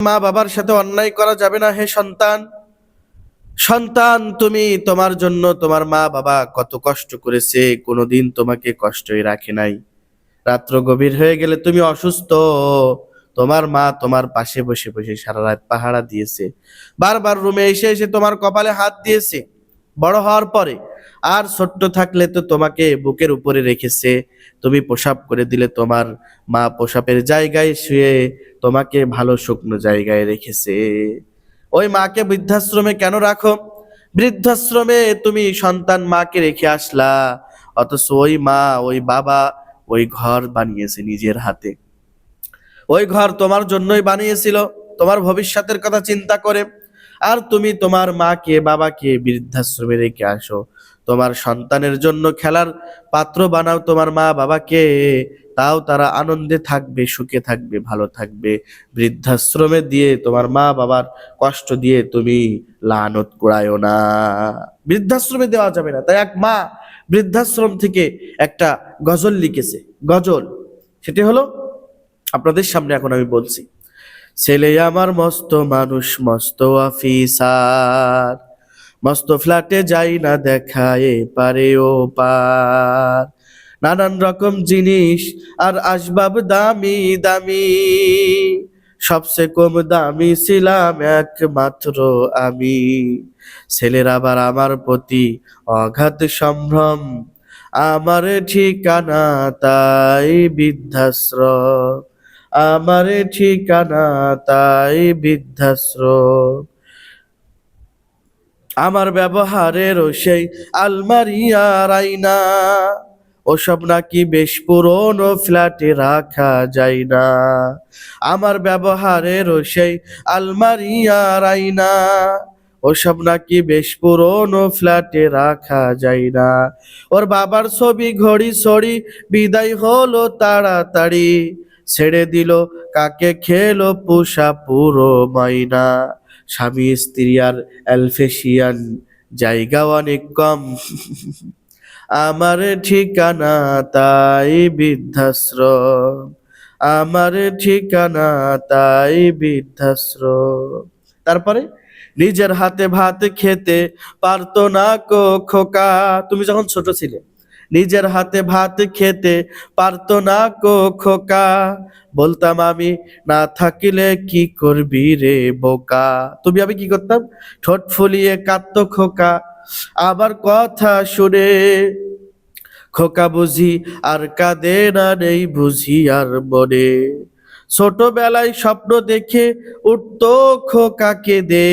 মা বাবার সাথে অন্যায় করা যাবে না, হে সন্তান। সন্তান, তুমি তোমার জন্য তোমার মা বাবা কত কষ্ট করেছে, কোনোদিন তোমাকে কষ্টই রাখে নাই। রাত্র গভীর হয়ে গেলে তুমি অসুস্থ। তোমার মা তোমার পাশে বসে বসে সারা রাত পাহারা দিয়েছে। বারবার রুমে এসে এসে তোমার কপালে হাত দিয়েছে। বড় হওয়ার পরে আর ছোট্ট থাকলে তো তোমাকে বুকের উপরে রেখেছে। তুমি পোশাক করে দিলে তোমার মা পোশাকের জায়গায় শুয়ে তোমাকে ভালো শুকনো জায়গায় রেখেছে। ওই মাকে বৃদ্ধাশ্রমে কেন রাখো? বৃদ্ধাশ্রমে তুমি সন্তান মাকে রেখে আসলা, অথচ ওই মা, ওই বাবা ওই ঘর বানিয়েছে নিজের হাতে। ওই ঘর তোমার জন্যই বানিয়েছিল, তোমার ভবিষ্যতের কথা চিন্তা করে। আর তুমি তোমার মাকে, বাবাকে বৃদ্ধাশ্রমে রেখে আসো। তোমার সন্তানের জন্য খেলার পাত্র বানাও তোমার মা বাবাকে। তাও তারা আনন্দে থাকবে, সুখে থাকবে, ভালো থাকবে। বৃদ্ধাশ্রমে দিয়ে তোমার মা বাবার কষ্ট দিয়ে তুমি লানত কুড়ায়ও না। বৃদ্ধাশ্রমে দেওয়া যাবে না। তাই এক মা বৃদ্ধাশ্রম থেকে একটা গজল লিখেছে। গজল, সেটি হলো, আপনাদের সামনে এখন আমি বলছি, ছেলে আমার মস্ত মানুষ, মস্ত অফিসার মস্ত ফ্ল্যাটে যাই না দেখায় পারে ও পার। নানান রকম জিনিস আর আসবাব দামি দামি। সবচেয়ে কম দামি ছিলাম একমাত্র আমি। ছেলের আবার আমার প্রতি অগাধ সম্ভ্রম। আমার ঠিকানা তাই বৃদ্ধাশ্রম। আমার ঠিকানা তাই বৃদ্ধাশ্রম। আমার ব্যবহারের সেই আলমারি আর আইনা ওসব নাকি বেশ পুরনো, ফ্ল্যাটে রাখা যায় না। আমার ব্যবহারের সেই আলমারি আর আইনা ওসব নাকি বেশ পুরনো, ফ্ল্যাটে রাখা যায় না। ওর বাবার ছবি ঘড়ি ছড়ি, বিদায় হলো তাড়াতাড়ি। ছেড়ে দিল, কাকে খেলো পুষা পুরো মাইনা। স্বামী, স্ত্রী আর অ্যালফেশিয়ান জায়গা অনেক কম। আমার ঠিকানা তাই বৃদ্ধাশ্রম। আমার ঠিকানা তাই বৃদ্ধাশ্রম। তারপরে, নিজের হাতে ভাত খেতে পারতো না কো খোকা। তুমি যখন ছোট ছিলে নিজের হাতে ভাত খেতে পারতো না কো খোকা। বলতাম, আমি না থাকিলে কি করবি রে বোকা? তুমি, আমি কি করতাম? ঠোঁট ফুলিয়ে কাঁদত খোকা। আবার কথা শুনে খোকা বুঝি আর কাঁদে না নেই, বুঝি আর মনে। ছোটবেলায় স্বপ্ন দেখে উঠতো খোকাকে দে।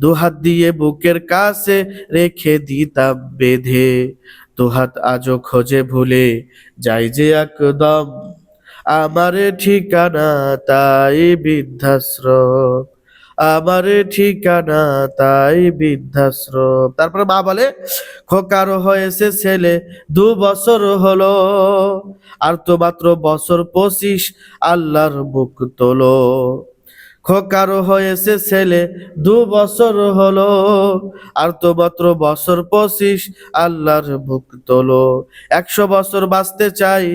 দুহাত দিয়ে বুকের কাছে রেখে দিতাম বেঁধে। দুহাত আজও খোঁজে ভুলে যাই যে একদম আমার ঠিকানা তাই বৃদ্ধাশ্রম। আমার ঠিকানা তাই বৃদ্ধাশ্রম। তারপরে মা বলে, খোকার হয়েছে ছেলে, দু বছর হলো, আর তো মাত্র বছর পঁচিশ, আল্লাহর বুক তোলো। খোকার হয়েছে ছেলে, দু বছর হলো। আর তো মাত্র বছর পঁচিশ, আল্লাহর বুক তোলো। একশো বছর বাঁচতে চাই,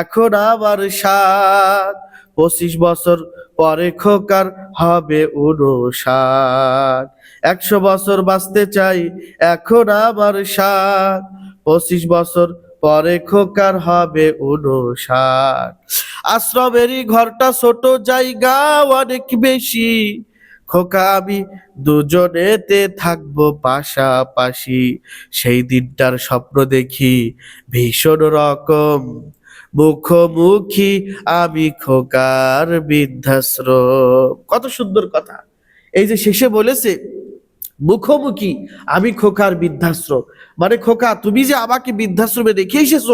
এখন আবার সাত। পঁচিশ বছর পরে খোকার হবে উনষাট একশো বছর বাঁচতে চাই, এখন আবার সাত। পঁচিশ বছর পরে খোকার হবে উনষাট আশ্রমেরই ঘরটা ছোট জায়গা, অনেক বেশি। খোকা, আমি দুজনেতে থাকব পাশাপাশি। সেই দিনটার স্বপ্ন দেখি ভীষণ রকম। মুখোমুখি আমি খোকার বৃদ্ধাশ্রম। কত সুন্দর কথা। এই যে শেষে বলেছে, মুখোমুখি আমি খোকার বৃদ্ধাশ্রম। মানে খোকা, তুমি যে আমাকে বৃদ্ধাশ্রমে রেখে এসেছ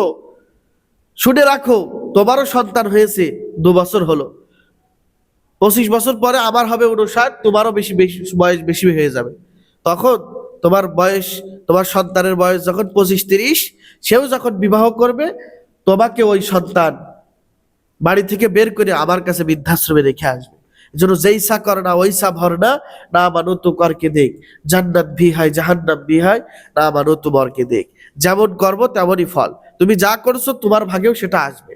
শুনে রাখো, তোমারও সন্তান হয়েছে, দু বছর হলো। পঁচিশ বছর পরে আবার হবে উনষাট তোমারও বেশি বেশি বয়স বেশি হয়ে যাবে। তখন তোমার বয়স, তোমার সন্তানের বয়স যখন পঁচিশ, তিরিশ, সেও যখন বিবাহ করবে, তোমাকে ওই সন্তান বাড়ি থেকে বের করে আমার কাছে বৃদ্ধাশ্রমে রেখে আসবে। এজন্য যেইসা কর না, ওইসা ভর না না মানো তো করকে দেখ। জান্নাত বিহাই জাহান্নাম বিহাই না মানো তোমারকে দেখ। যেমন কর্ম তেমনই ফল। তুমি যা করছ তোমার ভাগেও সেটা আসবে।